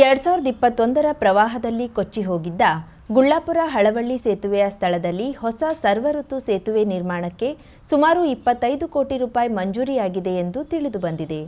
ಎರಡ್ ಸಾವಿರದ ಇಪ್ಪತ್ತೊಂದರ ಪ್ರವಾಹದಲ್ಲಿ ಕೊಚ್ಚಿ ಹೋಗಿದ್ದ ಗುಳ್ಳಾಪುರ ಹಳವಳ್ಳಿ ಸೇತುವೆಯ ಸ್ಥಳದಲ್ಲಿ ಹೊಸ ಸರ್ವಋತು ಸೇತುವೆ ನಿರ್ಮಾಣಕ್ಕೆ ಸುಮಾರು ಇಪ್ಪತ್ತೈದು ಕೋಟಿ ರೂಪಾಯಿ ಮಂಜೂರಿಯಾಗಿದೆ ಎಂದು ತಿಳಿದುಬಂದಿದೆ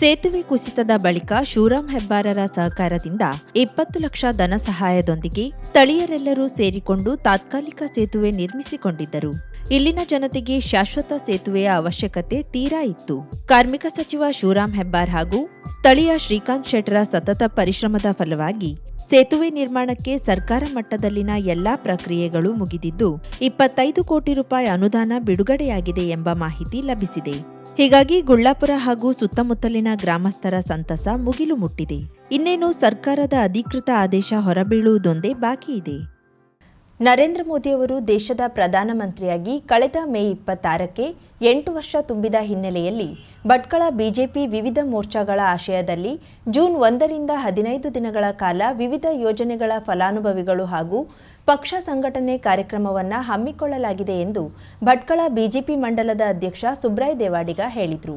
ಸೇತುವೆ ಕುಸಿತದ ಬಳಿಕ ಶಿವರಾಮ್ ಹೆಬ್ಬಾರರ ಸಹಕಾರದಿಂದ ಇಪ್ಪತ್ತು ಲಕ್ಷ ಧನ ಸಹಾಯದೊಂದಿಗೆ ಸ್ಥಳೀಯರೆಲ್ಲರೂ ಸೇರಿಕೊಂಡು ತಾತ್ಕಾಲಿಕ ಸೇತುವೆ ನಿರ್ಮಿಸಿಕೊಂಡಿದ್ದರು. ಇಲ್ಲಿನ ಜನತೆಗೆ ಶಾಶ್ವತ ಸೇತುವೆಯ ಅವಶ್ಯಕತೆ ತೀರಾ ಇತ್ತು. ಕಾರ್ಮಿಕ ಸಚಿವ ಶಿವರಾಮ್ ಹೆಬ್ಬಾರ್ ಹಾಗೂ ಸ್ಥಳೀಯ ಶ್ರೀಕಾಂತ್ ಶೆಟ್ಟರ ಸತತ ಪರಿಶ್ರಮದ ಫಲವಾಗಿ ಸೇತುವೆ ನಿರ್ಮಾಣಕ್ಕೆ ಸರ್ಕಾರ ಮಟ್ಟದಲ್ಲಿನ ಎಲ್ಲಾ ಪ್ರಕ್ರಿಯೆಗಳು ಮುಗಿದಿದ್ದು, ಇಪ್ಪತ್ತೈದು ಕೋಟಿ ರೂಪಾಯಿ ಅನುದಾನ ಬಿಡುಗಡೆಯಾಗಿದೆ ಎಂಬ ಮಾಹಿತಿ ಲಭಿಸಿದೆ. ಹೀಗಾಗಿ ಗುಳ್ಳಾಪುರ ಹಾಗೂ ಸುತ್ತಮುತ್ತಲಿನ ಗ್ರಾಮಸ್ಥರ ಸಂತಸ ಮುಗಿಲು ಮುಟ್ಟಿದೆ. ಇನ್ನೇನು ಸರ್ಕಾರದ ಅಧಿಕೃತ ಆದೇಶ ಹೊರಬೀಳುವುದೊಂದೇ ಬಾಕಿ ಇದೆ. ನರೇಂದ್ರ ಮೋದಿಯವರು ದೇಶದ ಪ್ರಧಾನಮಂತ್ರಿಯಾಗಿ ಕಳೆದ ಮೇ ಇಪ್ಪತ್ತಾರಕ್ಕೆ ಎಂಟು ವರ್ಷ ತುಂಬಿದ ಹಿನ್ನೆಲೆಯಲ್ಲಿ ಭಟ್ಕಳ ಬಿಜೆಪಿ ವಿವಿಧ ಮೋರ್ಚಾಗಳ ಆಶಯದಲ್ಲಿ ಜೂನ್ ಒಂದರಿಂದ ಹದಿನೈದು ದಿನಗಳ ಕಾಲ ವಿವಿಧ ಯೋಜನೆಗಳ ಫಲಾನುಭವಿಗಳು ಹಾಗೂ ಪಕ್ಷ ಸಂಘಟನೆ ಕಾರ್ಯಕ್ರಮವನ್ನು ಹಮ್ಮಿಕೊಳ್ಳಲಾಗಿದೆ ಎಂದು ಭಟ್ಕಳ ಬಿಜೆಪಿ ಮಂಡಲದ ಅಧ್ಯಕ್ಷ ಸುಬ್ರಾಯ್ ದೇವಾಡಿಗ ಹೇಳಿದರು.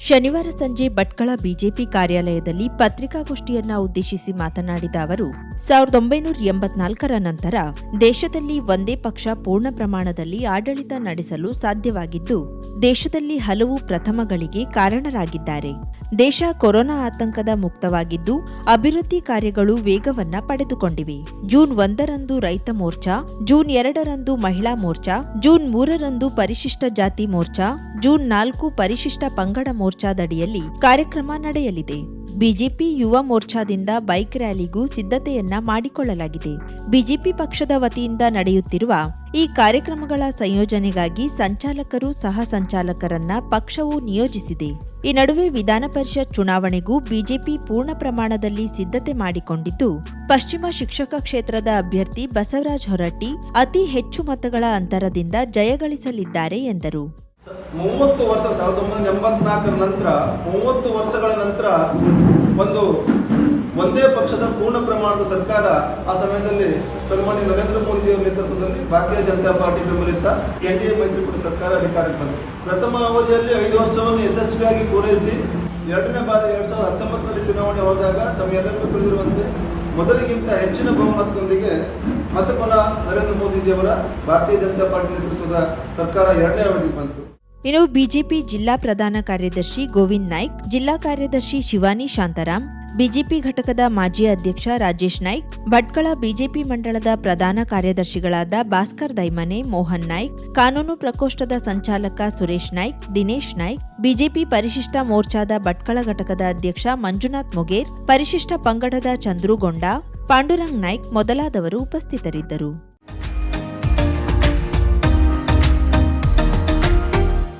ಶನಿವಾರ ಸಂಜೆ ಭಟ್ಕಳ ಬಿಜೆಪಿ ಕಾರ್ಯಾಲಯದಲ್ಲಿ ಪತ್ರಿಕಾಗೋಷ್ಠಿಯನ್ನ ಉದ್ದೇಶಿಸಿ ಮಾತನಾಡಿದ ಅವರು, ಸಾವಿರದ ಒಂಬೈನೂರ ಎಂಬತ್ನಾಲ್ಕರ ನಂತರ ದೇಶದಲ್ಲಿ ಒಂದೇ ಪಕ್ಷ ಪೂರ್ಣ ಪ್ರಮಾಣದಲ್ಲಿ ಆಡಳಿತ ನಡೆಸಲು ಸಾಧ್ಯವಾಗಿದ್ದು, ದೇಶದಲ್ಲಿ ಹಲವು ಪ್ರಥಮಗಳಿಗೆ ಕಾರಣರಾಗಿದ್ದಾರೆ. ದೇಶ ಕೊರೋನಾ ಆತಂಕದ ಮುಕ್ತವಾಗಿದ್ದು, ಅಭಿವೃದ್ಧಿ ಕಾರ್ಯಗಳು ವೇಗವನ್ನ ಪಡೆದುಕೊಂಡಿವೆ. ಜೂನ್ ಒಂದರಂದು ರೈತ ಮೋರ್ಚಾ, ಜೂನ್ ಎರಡರಂದು ಮಹಿಳಾ ಮೋರ್ಚಾ, ಜೂನ್ ಮೂರರಂದು ಪರಿಶಿಷ್ಟ ಜಾತಿ ಮೋರ್ಚಾ, ಜೂನ್ ನಾಲ್ಕು ಪರಿಶಿಷ್ಟ ಪಂಗಡ ಮೋರ್ಚಾದಡಿಯಲ್ಲಿ ಕಾರ್ಯಕ್ರಮ ನಡೆಯಲಿದೆ. ಬಿಜೆಪಿ ಯುವ ಮೋರ್ಚಾದಿಂದ ಬೈಕ್ ರ್ಯಾಲಿಗೂ ಸಿದ್ಧತೆಯನ್ನ ಮಾಡಿಕೊಳ್ಳಲಾಗಿದೆ. ಬಿಜೆಪಿ ಪಕ್ಷದ ವತಿಯಿಂದ ನಡೆಯುತ್ತಿರುವ ಈ ಕಾರ್ಯಕ್ರಮಗಳ ಸಂಯೋಜನೆಗಾಗಿ ಸಂಚಾಲಕರು ಸಹ ಸಂಚಾಲಕರನ್ನ ಪಕ್ಷವು ನಿಯೋಜಿಸಿದೆ. ಈ ನಡುವೆ ವಿಧಾನ ಪರಿಷತ್ ಚುನಾವಣೆಗೂ ಬಿಜೆಪಿ ಪೂರ್ಣ ಪ್ರಮಾಣದಲ್ಲಿ ಸಿದ್ಧತೆ ಮಾಡಿಕೊಂಡಿದ್ದು, ಪಶ್ಚಿಮ ಶಿಕ್ಷಕ ಕ್ಷೇತ್ರದ ಅಭ್ಯರ್ಥಿ ಬಸವರಾಜ್ ಹೊರಟ್ಟಿ ಅತಿ ಹೆಚ್ಚು ಮತಗಳ ಅಂತರದಿಂದ ಜಯಗಳಿಸಲಿದ್ದಾರೆ ಎಂದರು. ಮೂವತ್ತು ವರ್ಷ, ಸಾವಿರದ ಒಂಬೈನೂರ ಎಂಬತ್ನಾಲ್ಕರ ನಂತರ, ಮೂವತ್ತು ವರ್ಷಗಳ ನಂತರ ಒಂದು ಒಂದೇ ಪಕ್ಷದ ಪೂರ್ಣ ಪ್ರಮಾಣದ ಸರ್ಕಾರ ಆ ಸಮಯದಲ್ಲಿ ಸನ್ಮಾನ್ಯ ನರೇಂದ್ರ ಮೋದಿ ಅವರ ನೇತೃತ್ವದಲ್ಲಿ ಭಾರತೀಯ ಜನತಾ ಪಾರ್ಟಿ ಬೆಂಬಲಿತ ಎನ್ ಡಿ ಎ ಮೈತ್ರಿಕೂಟ ಸರ್ಕಾರ ಅಧಿಕಾರಕ್ಕೆ ಬಂತು. ಪ್ರಥಮ ಅವಧಿಯಲ್ಲಿ ಐದು ವರ್ಷವನ್ನು ಯಶಸ್ವಿಯಾಗಿ ಪೂರೈಸಿ, ಎರಡನೇ ಬಾರಿ ಎರಡ್ ಸಾವಿರದ ಹತ್ತೊಂಬತ್ತರಲ್ಲಿ ಚುನಾವಣೆ ಹೋದಾಗ ತಮ್ಮೆಲ್ಲರಿಗೂ ತಿಳಿದಿರುವಂತೆ ಮೊದಲಿಗಿಂತ ಹೆಚ್ಚಿನ ಬಹುಮತದೊಂದಿಗೆ ಮತಕೊಲ ನರೇಂದ್ರ ಮೋದಿಜಿಯವರ ಭಾರತೀಯ ಜನತಾ ಪಾರ್ಟಿ ನೇತೃತ್ವದ ಸರ್ಕಾರ ಎರಡನೇ ಅವಧಿಗೆ ಬಂತು. ಇನ್ನು ಬಿಜೆಪಿ ಜಿಲ್ಲಾ ಪ್ರಧಾನ ಕಾರ್ಯದರ್ಶಿ ಗೋವಿಂದ್ ನಾಯ್ಕ್, ಜಿಲ್ಲಾ ಕಾರ್ಯದರ್ಶಿ ಶಿವಾನಿ ಶಾಂತಾರಾಮ್, ಬಿಜೆಪಿ ಘಟಕದ ಮಾಜಿ ಅಧ್ಯಕ್ಷ ರಾಜೇಶ್ ನಾಯ್ಕ್, ಭಟ್ಕಳ ಬಿಜೆಪಿ ಮಂಡಳದ ಪ್ರಧಾನ ಕಾರ್ಯದರ್ಶಿಗಳಾದ ಭಾಸ್ಕರ್ ದೈಮನೆ, ಮೋಹನ್ ನಾಯ್ಕ್, ಕಾನೂನು ಪ್ರಕೋಷ್ಠದ ಸಂಚಾಲಕ ಸುರೇಶ್ ನಾಯ್ಕ್, ದಿನೇಶ್ ನಾಯ್ಕ್, ಬಿಜೆಪಿ ಪರಿಶಿಷ್ಟ ಮೋರ್ಚಾದ ಭಟ್ಕಳ ಘಟಕದ ಅಧ್ಯಕ್ಷ ಮಂಜುನಾಥ್ ಮೊಗೇರ್, ಪರಿಶಿಷ್ಟ ಪಂಗಡದ ಚಂದ್ರುಗೊಂಡ, ಪಾಂಡುರಂಗ್ ನಾಯ್ಕ್ ಮೊದಲಾದವರು ಉಪಸ್ಥಿತರಿದ್ದರು.